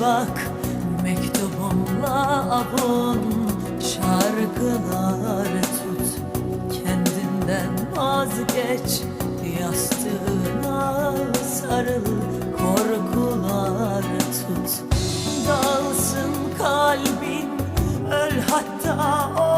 bak Mektubumla abun Şarkılar tut. Kendinden vazgeç Yastığına sarıl Korkular tut. Dalsın kalbin Öl hatta o